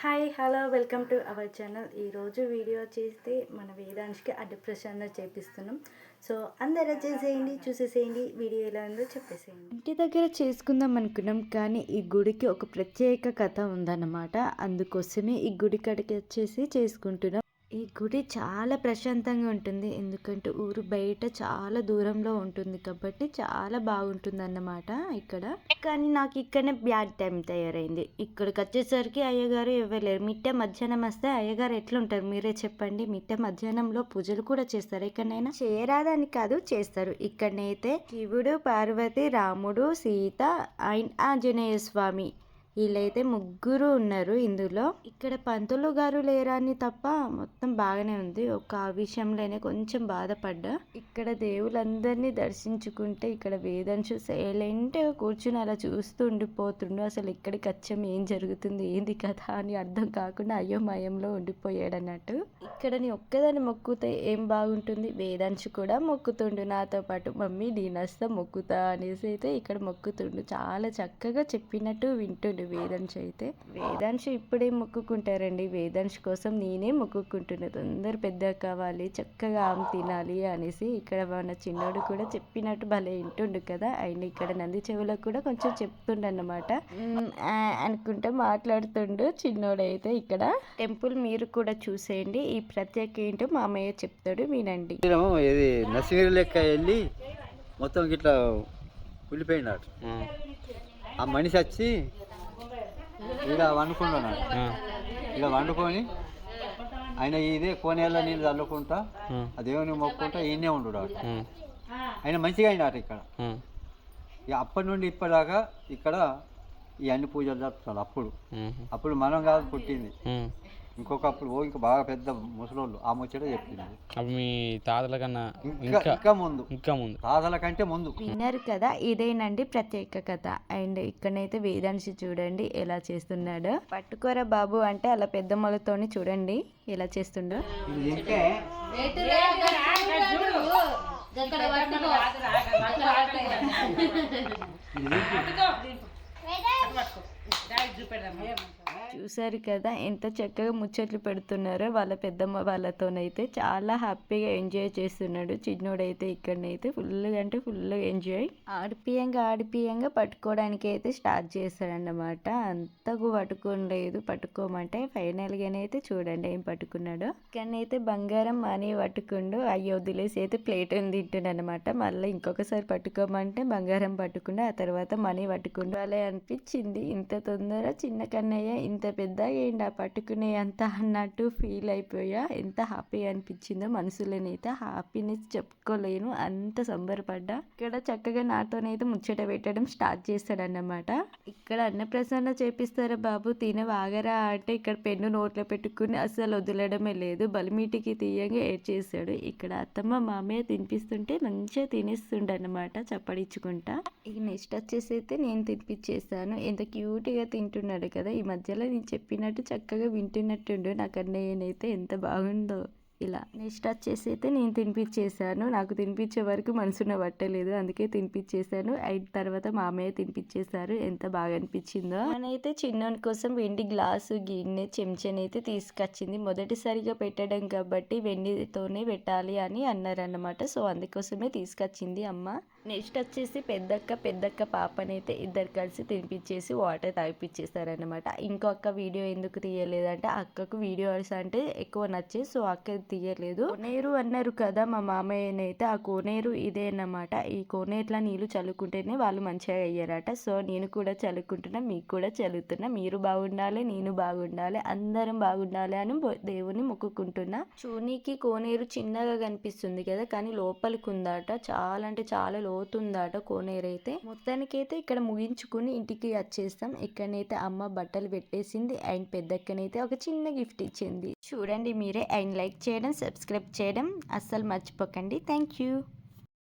Hi hello welcome to our channel ఈరోజు video చేస్తే మన వేదాంశ్కి అడ్డప్రసన్న చేపిస్తున్నాం. సో అందరూ చేసేయండి చూసేసేయండి వీడియో ఎలా ఉందో చెప్పేసేయండి. ఇంటి దగ్గర చేసుకుందాం అనుకున్నాం కానీ ఈ గుడికి ఒక ప్రత్యేక కథ ఉందన్నమాట. అందుకోసమే ఈ గుడి కడికి వచ్చేసి చేసుకుంటున్నాం. ఈ గుడి చాలా ప్రశాంతంగా ఉంటుంది. ఎందుకంటే ఊరు బయట చాలా దూరంలో ఉంటుంది కాబట్టి చాలా బాగుంటుంది అన్నమాట ఇక్కడ. కానీ నాకు ఇక్కడనే బ్యాడ్ టైం తయారైంది. ఇక్కడికి వచ్చేసరికి అయ్యగారు ఇవ్వలేరు. మిట్ట మధ్యాహ్నం వస్తే అయ్యగారు ఎట్లుంటారు? మీరే చెప్పండి. మిట్ట మధ్యాహ్నంలో పూజలు కూడా చేస్తారు. ఎక్కడైనా చేయరాదని కాదు చేస్తారు. ఇక్కడనైతే శివుడు పార్వతి రాముడు సీత అండ్ ఆంజనేయ స్వామి వీళ్ళైతే ముగ్గురు ఉన్నారు ఇందులో. ఇక్కడ పంతులు గారు లేరా అని తప్ప మొత్తం బాగానే ఉంది. ఒక ఆ విషయంలోనే కొంచెం బాధపడ్డా. ఇక్కడ దేవులందరినీ దర్శించుకుంటే ఇక్కడ వేదంశు సైలెంట్ కూర్చుని అలా చూస్తూ ఉండిపోతుండు. అసలు ఇక్కడికి వచ్చాం ఏం జరుగుతుంది? ఏంది కదా అని అర్థం కాకుండా అయోమయంలో ఉండిపోయాడు అన్నట్టు ఇక్కడ నీ ఒక్కదాన్ని మొక్కుతే ఏం బాగుంటుంది? వేదాంశు కూడా మొక్కుతుండు నాతో పాటు. మమ్మీ నేనస్తా మొక్కుతా అనేసి అయితే ఇక్కడ మొక్కుతుండు. చాలా చక్కగా చెప్పినట్టు వింటుండు వేదాంశ అయితే. వేదాంశ ఇప్పుడే మొక్కుకుంటారండి. వేదాంశ కోసం నేనే మొక్కుకుంటున్నా. తొందర పెద్ద కావాలి చక్కగా ఆమె తినాలి అనేసి ఇక్కడ మన చిన్నోడు కూడా చెప్పినట్టు భలే వింటుండు కదా. ఆయన ఇక్కడ నంది చెవులకు కూడా కొంచెం చెప్తుండు అన్నమాట అనుకుంటే మాట్లాడుతుండు చిన్నోడు అయితే ఇక్కడ. టెంపుల్ మీరు కూడా చూసేయండి. ఈ ప్రత్యేక ఏంటో మామయ్య చెప్తాడు వినండి. ఇది నసిగిరి లెక్క వెళ్ళి మొత్తం ఇట్లా వెళ్ళిపోయినాడు ఆ. మనిషి వచ్చి ఇక్కడ వండుకున్నాడు ఇలా వండుకొని ఆయన ఇదే కోనేళ్ళ నీళ్ళు చల్లుకుంటా ఆ. దేవుని మొక్కుంటా ఈయనే ఉండు ఆయన మంచిగా అయినారు ఇక్కడ. ఇక అప్పటి నుండి ఇప్పటిదాకా ఇక్కడ ఈ అన్ని పూజలు జరుపుతారు అప్పుడు. అప్పుడు మనం కాదు పుట్టింది. ఇంకొకప్పుడు ఓ ఇంకా బాగా పెద్ద ముసలోళ్ళు. ఆ ముచ్చట చెప్పింది. అవి మీ తాతల కన్నా ఇంకా ముందు. ఇంకా ముందు. తాతల కంటే ముందు. విన్నారు కదా ఇదేనండి ప్రత్యేక కథ. అండ్ ఇక్కడనైతే వేదాంశి చూడండి ఎలా చేస్తున్నాడో. పట్టుకోరా బాబు అంటే అలా పెద్ద మొలతోని చూడండి ఎలా చేస్తుండో. తింటే చూసారు కదా ఎంత చక్కగా ముచ్చట్లు పెడుతున్నారో వాళ్ళ పెద్దమ్మ వాళ్ళతోనైతే. చాలా హ్యాపీగా ఎంజాయ్ చేస్తున్నాడు చిన్నోడైతే ఇక్కడనైతే. ఫుల్గా అంటే ఫుల్గా ఎంజాయ్. ఆడిపియంగా ఆడిపియంగా పట్టుకోవడానికి అయితే స్టార్ట్ చేశాడన్నమాట. అంతకు పట్టుకోలేదు పట్టుకోమంటే ఫైనల్గానైతే చూడండి ఏం పట్టుకున్నాడో. ఇక్కడనైతే బంగారం మనీ పట్టుకుండు అయ్యో వదిలేసి అయితే ప్లేట్ తింటుండ అనమాట మళ్ళీ ఇంకొకసారి పట్టుకోమంటే బంగారం పట్టుకుండా ఆ తర్వాత మనీ పట్టుకుండు. అలా అనిపించింది. ఇంత తొందర చిన్న కన్నయ్య ఇంత పెద్దగా ఏంటి ఆ పట్టుకునే అంత అన్నట్టు ఫీల్ అయిపోయా. ఎంత హ్యాపీ అనిపించిందో మనసులోనైతే హ్యాపీనెస్ చెప్పుకోలేను. అంత సంబరపడ్డా. ఇక్కడ చక్కగా నాతోనైతే ముచ్చట పెట్టడం స్టార్ట్ చేస్తాడన్నమాట. ఇక్కడ అన్నప్రసన్న చేపిస్తారా బాబు? తిన వాగరా అంటే ఇక్కడ పెన్ను నోట్లో పెట్టుకుని అసలు వదిలడమే లేదు. బలిమీటికి తీయంగా ఏడ్ చేశాడు ఇక్కడ అత్తమ్మ మామయ్య తినిపిస్తుంటే మంచిగా తినేస్తుండ అనమాట చప్పడించుకుంటా. ఇక నెక్స్ట్ వచ్చేసి అయితే నేను తినిపించేస్తాను ఎంత క్యూట్గా తింటున్నాడు కదా. ఈ మధ్యలో నేను చెప్పినట్టు చక్కగా వింటున్నట్టుండు నాకు అన్నయ్యనైతే ఎంత బాగుందో. ఇలా నెక్స్ట్ వచ్చేసి అయితే నేను తినిపించేశాను నాకు తినిపించే వరకు మనసున పట్టలేదు. అందుకే తినిపించేశాను అయిన తర్వాత మామయ్య తినిపించేశారు ఎంత బాగా అనిపించిందో నేనైతే చిన్నోని కోసం వెండి గ్లాసు గిన్నె చెంచానైతే తీసుకొచ్చింది. మొదటిసారిగా పెట్టడం కాబట్టి వెండితోనే పెట్టాలి అని అన్నారన్నమాట. సో అందుకోసమే తీసుకొచ్చింది అమ్మ. నెక్స్ట్ వచ్చేసి పెద్దక్క పెద్దక్క పాపనైతే ఇద్దరు కలిసి తినిపించేసి వాటర్ తాగిపించేస్తారనమాట ఇంకొక వీడియో ఎందుకు తీయలేదంటే అక్కకు వీడియోస్ అంటే ఎక్కువ నచ్చే సో అక్క తీయలేదు. కోనేరు అన్నారు కదా మా మామయ్యనైతే ఆ కోనేరు ఇదే అన్నమాట ఈ కోనేరులో నీళ్ళు చల్లుకుంటేనే వాళ్ళు మంచిగా అయ్యారట. సో నేను కూడా చల్లుకుంటున్నా మీకు కూడా చల్లుతున్నా. మీరు బాగుండాలి నేను బాగుండాలి అందరం బాగుండాలి అని దేవుని మొక్కుకుంటున్నా. చూనీకి కోనేరు చిన్నగా కనిపిస్తుంది కదా కానీ లోపలికి ఉందట చాలా అంటే చాలా లో కోనేరు అయితే మొత్తానికైతే ఇక్కడ ముగించుకుని ఇంటికి వచ్చేస్తాం. ఇక్కడనైతే అమ్మ బట్టలు పెట్టేసింది. అండ్ పెద్దక్కనైతే ఒక చిన్న గిఫ్ట్ ఇచ్చింది. చూడండి మీరే అండ్ లైక్ చేయడం సబ్స్క్రైబ్ చేయడం అస్సలు మర్చిపోకండి. Thank you.